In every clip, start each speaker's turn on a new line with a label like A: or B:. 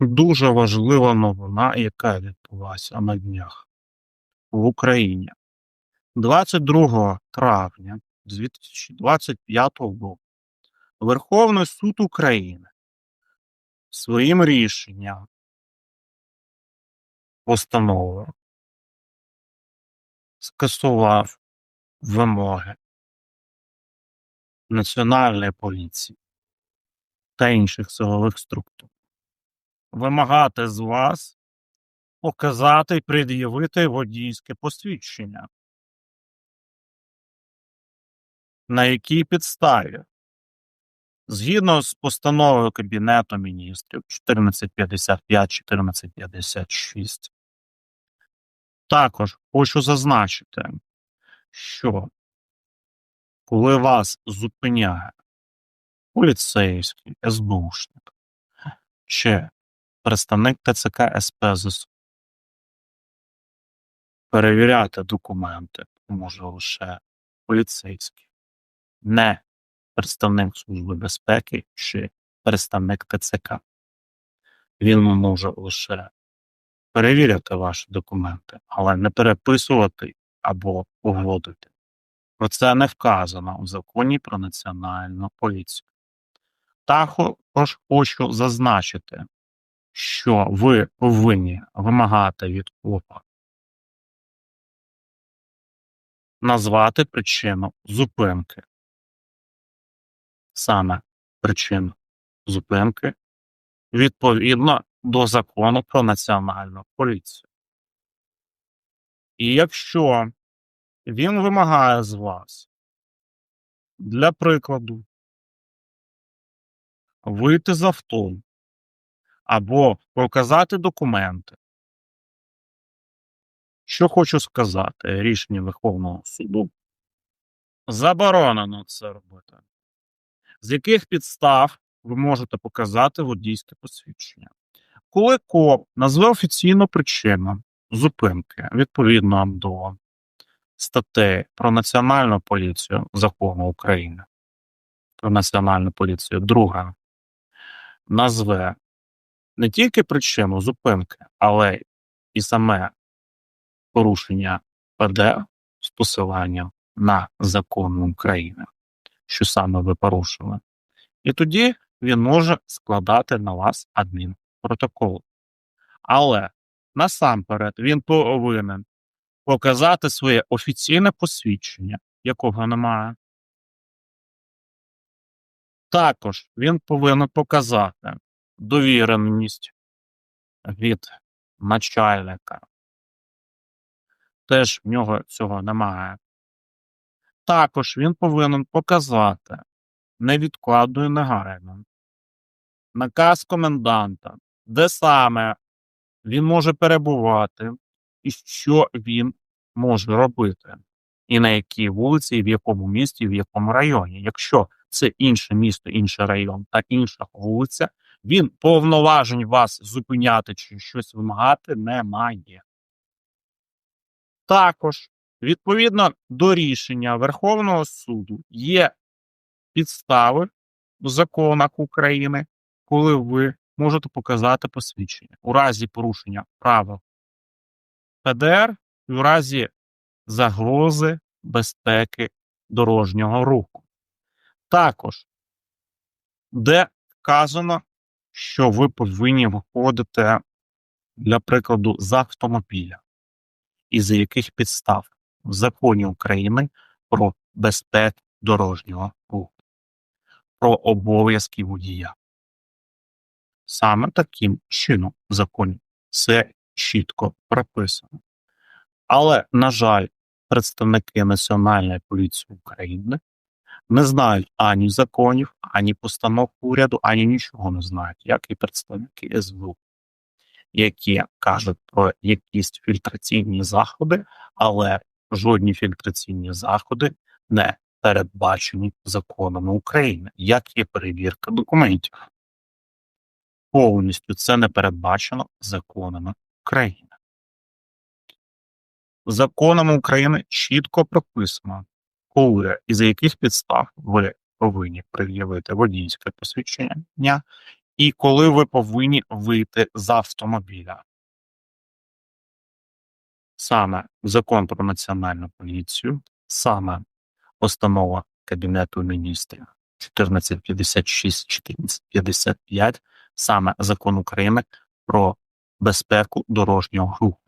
A: Дуже важлива новина, яка відбулася на днях в Україні. 22 травня 2025 року Верховний суд України своїм рішенням постановою скасував вимоги Національної поліції та інших силових структур вимагати з вас показати і пред'явити водійське посвідчення. На якій підставі? Згідно з постановою Кабінету міністрів 1455-1456, також хочу зазначити, що коли вас зупиняє поліцейський, СБУшник чи представник ТЦК СП перевіряти документи може лише поліцейський, не представник Служби безпеки чи представник ТЦК. Він може лише перевіряти ваші документи, але не переписувати або погодити. Про це не вказано у законі про національну поліцію. Також хочу зазначити, що ви повинні вимагати від ФОПа назвати причину зупинки. Саме причину зупинки відповідно до закону про національну поліцію. І якщо він вимагає з вас, для прикладу, вийти з авто або показати документи. Що хочу сказати, рішення Верховного суду заборонено це робити. З яких підстав ви можете показати водійське посвідчення? Коли КОП назве офіційну причину зупинки відповідно до статей про національну поліцію закону України, про національну поліцію, друга назве не тільки причину зупинки, але і саме порушення ПД з посиланням на закон України, що саме ви порушили. І тоді він може складати на вас адмінпротокол. Але насамперед він повинен показати своє офіційне посвідчення, якого немає. Також він повинен показати довіреність від начальника. Теж в нього цього немає. Також він повинен показати невідкладно і негайно наказ коменданта, де саме він може перебувати і що він може робити, і на якій вулиці, і в якому місті, і в якому районі. Якщо це інше місто, інший район та інша вулиця, він повноважень вас зупиняти чи щось вимагати не має. Також, відповідно до рішення Верховного суду, є підстави в законах України, коли ви можете показати посвідчення у разі порушення правил ПДР і у разі загрози безпеки дорожнього руху. Також, де вказано, що ви повинні виходити, для прикладу, з автомобіля, і за яких підстав в законі України про безпеку дорожнього руху, про обов'язки водія. Саме таким чином в законі все чітко прописано. Але, на жаль, представники Національної поліції України не знають ані законів, ані постанов уряду, ані нічого не знають, як і представники СБУ, які кажуть про якісь фільтраційні заходи, але жодні фільтраційні заходи не передбачені законами України, як є перевірка документів. Повністю це не передбачено законами України. Законами України чітко прописано, коли і за яких підстав ви повинні пред'явити водійське посвідчення і коли ви повинні вийти з автомобіля. Саме Закон про національну поліцію, саме Постанова Кабінету міністрів 1456-1455, саме Закон України про безпеку дорожнього руху.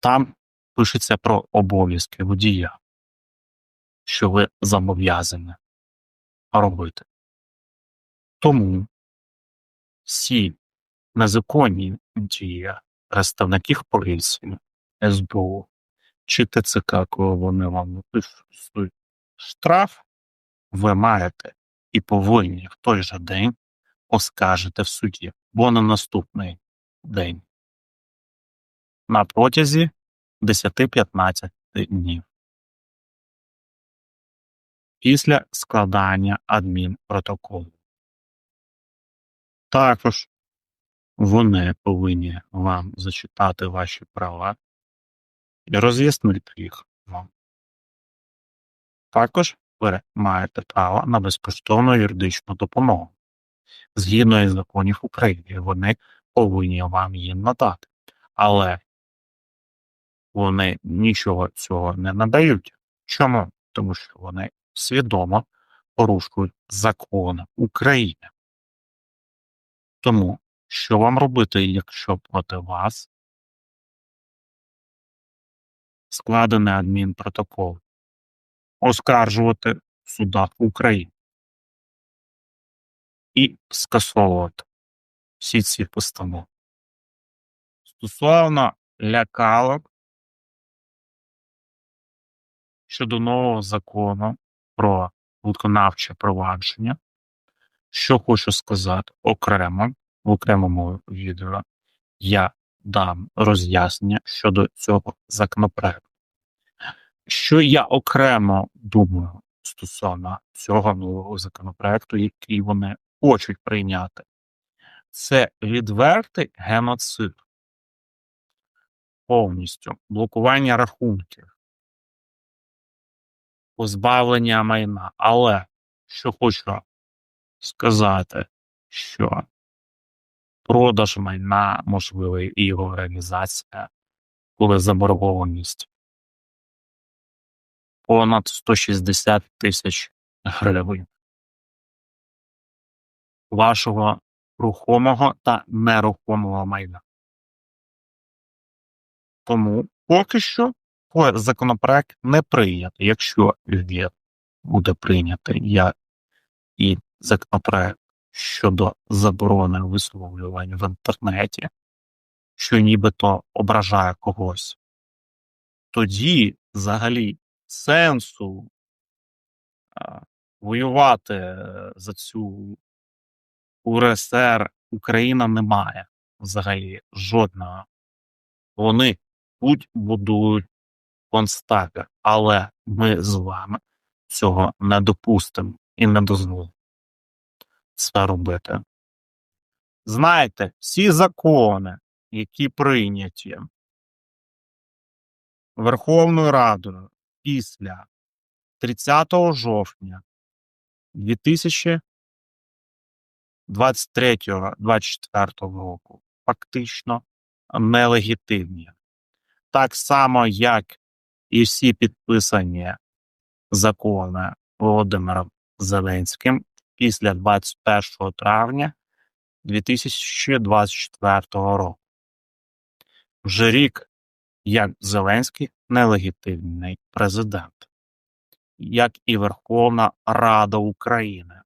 A: Там пишеться про обов'язки водія, що ви зобов'язані робити. Тому всі незаконні дії представників поліції, СБУ чи ТЦК, коли вони вам виписують штраф, ви маєте і повинні в той же день оскаржити в суді, бо на наступний день на протязі 10-15 днів після складання адмінпротоколу. Також вони повинні вам зачитати ваші права і роз'яснити їх вам. Також ви маєте право на безкоштовну юридичну допомогу. Згідно із законів України, вони повинні вам її надати. Але вони нічого цього не надають. Чому? Тому що вони свідомо порушують закони України. Тому що вам робити, якщо проти вас складений адмінпротокол? Оскаржувати в судах України і скасовувати всі ці постанови. Стосовно лякалок щодо нового закону про виконавче провадження, що хочу сказати окремо в окремому відео. Я дам роз'яснення щодо цього законопроекту. Що я окремо думаю стосовно цього нового законопроекту, який вони хочуть прийняти, це відвертий геноцид, повністю. Блокування рахунків, позбавлення майна. Але що хочу сказати, що продаж майна можливий і його реалізація, коли заборгованість понад 160 тисяч гривень вашого рухомого та нерухомого майна. Тому поки що законопроект не прийнятий. Якщо він буде прийнятий, я і законопроект щодо заборони висловлювань в інтернеті, що нібито ображає когось, тоді взагалі сенсу воювати е, за цю УРСР Україна не має взагалі жодного. Вони путь будують концтабір, але ми з вами цього не допустимо і не дозволимо це робити. Знаєте, всі закони, які прийняті Верховною Радою після 30 жовтня 2023-2024 року, фактично нелегітимні. Так само, як і всі підписані закони Володимиром Зеленським після 21 травня 2024 року. Вже рік як Зеленський нелегітимний президент, як і Верховна Рада України.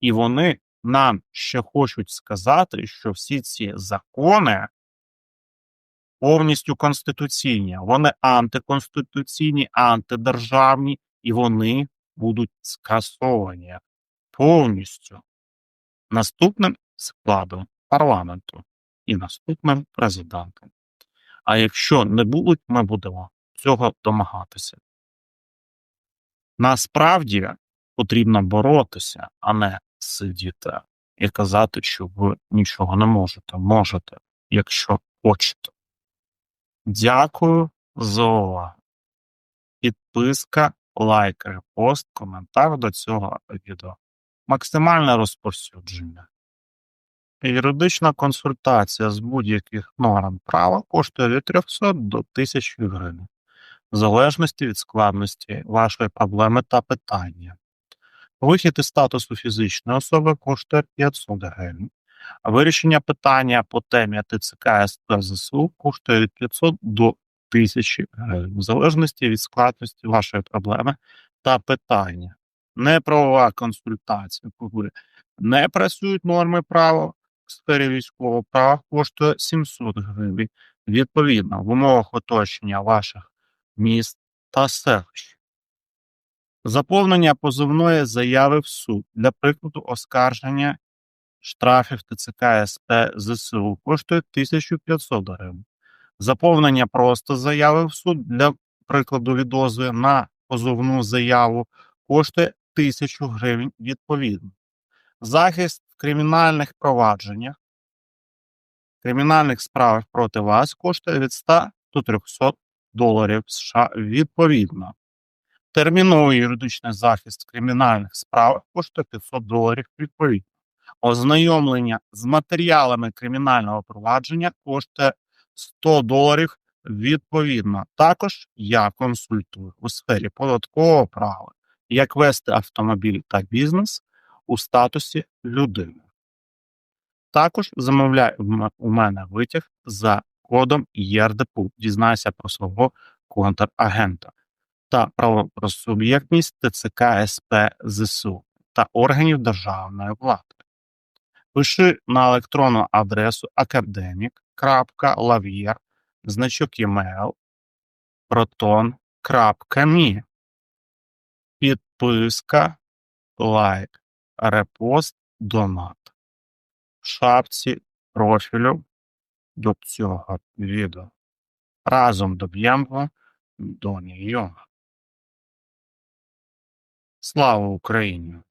A: І вони нам ще хочуть сказати, що всі ці закони повністю конституційні, вони антиконституційні, антидержавні, і вони будуть скасовані повністю наступним складом парламенту і наступним президентом. А якщо не будуть, ми будемо цього домагатися. Насправді потрібно боротися, а не сидіти і казати, що ви нічого не можете. Можете, якщо хочете. Дякую за увагу. Підписка, лайк, репост, коментар до цього відео. Максимальне розповсюдження. Юридична консультація з будь-яких норм права коштує від 300 до 1000 гривень, в залежності від складності вашої проблеми та питання. Вихід із статусу фізичної особи коштує 500 гривень, вирішення питання по темі ТЦК СП ЗСУ коштує від 500 до 1000 гривень, в залежності від складності вашої проблеми та питання. Неправова консультація, коли не працюють норми права в сфері військового права, коштує 700 гривень. Відповідно, в умовах оточення ваших міст та селищ. Заповнення позовної заяви в суд для прикладу оскарження штрафів ТЦК СП ЗСУ коштує 1500 гривень. Заповнення просто заяви в суд для прикладу відозви на позовну заяву коштує 1000 гривень відповідно. Захист в кримінальних провадженнях, кримінальних справах проти вас коштує від 100 до 300 доларів США відповідно. Терміновий юридичний захист в кримінальних справах коштує 500 доларів відповідно. Ознайомлення з матеріалами кримінального провадження коштує 100 доларів відповідно. Також я консультую у сфері податкового права, як вести автомобіль та бізнес у статусі людини. Також замовляй у мене витяг за кодом ЄРДПУ. Дізнайся про свого контрагента та правосуб'єктність ТЦК СП ЗСУ та органів державної влади. Пиши на електронну адресу academic.lavier, значок email, proton.me. Підписка, лайк, репост, донат. В шапці профілю до цього відео. Разом доб'ємо до нього. Слава Україні!